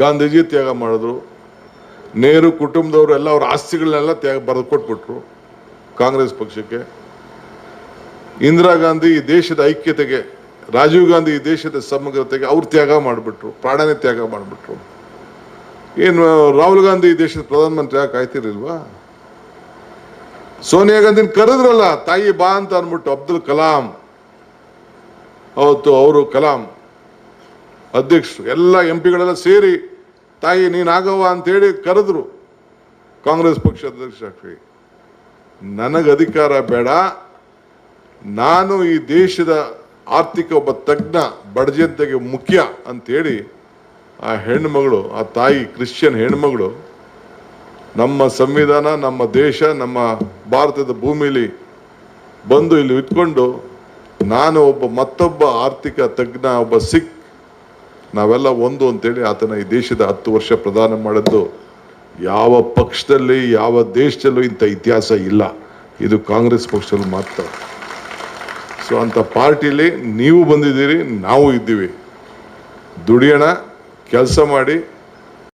ಗಾಂಧೀಜಿ ತ್ಯಾಗ ಮಾಡಿದ್ರು. ನೆಹರು ಕುಟುಂಬದವರು ಎಲ್ಲ ಅವ್ರ ಆಸ್ತಿಗಳನ್ನೆಲ್ಲ ತ್ಯಾಗ ಬರೆದು ಕೊಟ್ಬಿಟ್ರು ಕಾಂಗ್ರೆಸ್ ಪಕ್ಷಕ್ಕೆ. ಇಂದಿರಾ ಗಾಂಧಿ ಈ ದೇಶದ ಐಕ್ಯತೆಗೆ, ರಾಜೀವ್ ಗಾಂಧಿ ಈ ದೇಶದ ಸಮಗ್ರತೆಗೆ ಅವ್ರು ತ್ಯಾಗ ಮಾಡಿಬಿಟ್ರು, ಪ್ರಾಣನೇ ತ್ಯಾಗ ಮಾಡಿಬಿಟ್ರು. ಏನು ರಾಹುಲ್ ಗಾಂಧಿ ಈ ದೇಶದ ಪ್ರಧಾನಮಂತ್ರಿ ಯಾಕೆ ಆಯ್ತಿರ್ಲಿಲ್ವಾ ಸೋನಿಯಾ ಗಾಂಧಿನ ಕರೆದ್ರಲ್ಲ, ತಾಯಿ ಬಾ ಅಂತ ಅಂದ್ಬಿಟ್ಟು ಅಬ್ದುಲ್ ಕಲಾಂ, ಅವತ್ತು ಅವರು ಕಲಾಂ ಅಧ್ಯಕ್ಷರು, ಎಲ್ಲ ಎಂ ಪಿಗಳೆಲ್ಲ ಸೇರಿ, ತಾಯಿ ನೀನಾಗವ ಅಂತೇಳಿ ಕರೆದ್ರು ಕಾಂಗ್ರೆಸ್ ಪಕ್ಷ ಅಧ್ಯಕ್ಷ ನನಗೆ ಅಧಿಕಾರ ಬೇಡ. ನಾನು ಈ ದೇಶದ ಆರ್ಥಿಕ ಒಬ್ಬ ತಜ್ಞ, ಬಡಜನತೆಗೆ ಮುಖ್ಯ ಅಂತೇಳಿ ಆ ಹೆಣ್ಮಗಳು ಆ ತಾಯಿ ಕ್ರಿಶ್ಚಿಯನ್ ಹೆಣ್ಮಗಳು ನಮ್ಮ ಸಂವಿಧಾನ, ನಮ್ಮ ದೇಶ, ನಮ್ಮ ಭಾರತದ ಭೂಮಿಲಿ ಬಂದು ಇಲ್ಲಿ ಇಟ್ಕೊಂಡು ನಾನು ಒಬ್ಬ ಮತ್ತೊಬ್ಬ ಆರ್ಥಿಕ ತಜ್ಞ, ಒಬ್ಬ ಸಿಖ್ ನಾವೆಲ್ಲ ಒಂದು ಅಂತೇಳಿ ಆತನ ಈ ದೇಶದ ಹತ್ತು ವರ್ಷ ಪ್ರದಾನ ಮಾಡಿದ್ದು, ಯಾವ ಪಕ್ಷದಲ್ಲಿ, ಯಾವ ದೇಶದಲ್ಲೂ ಇಂಥ ಇತಿಹಾಸ ಇಲ್ಲ. ಇದು ಕಾಂಗ್ರೆಸ್ ಪಕ್ಷದಲ್ಲಿ ಮಾತ್ರ. ಸೊ ಅಂಥ ಪಾರ್ಟಿಲಿ ನೀವು ಬಂದಿದ್ದೀರಿ, ನಾವು ಇದ್ದೀವಿ. ದುಡಿಯೋಣ, ಕೆಲಸ ಮಾಡಿ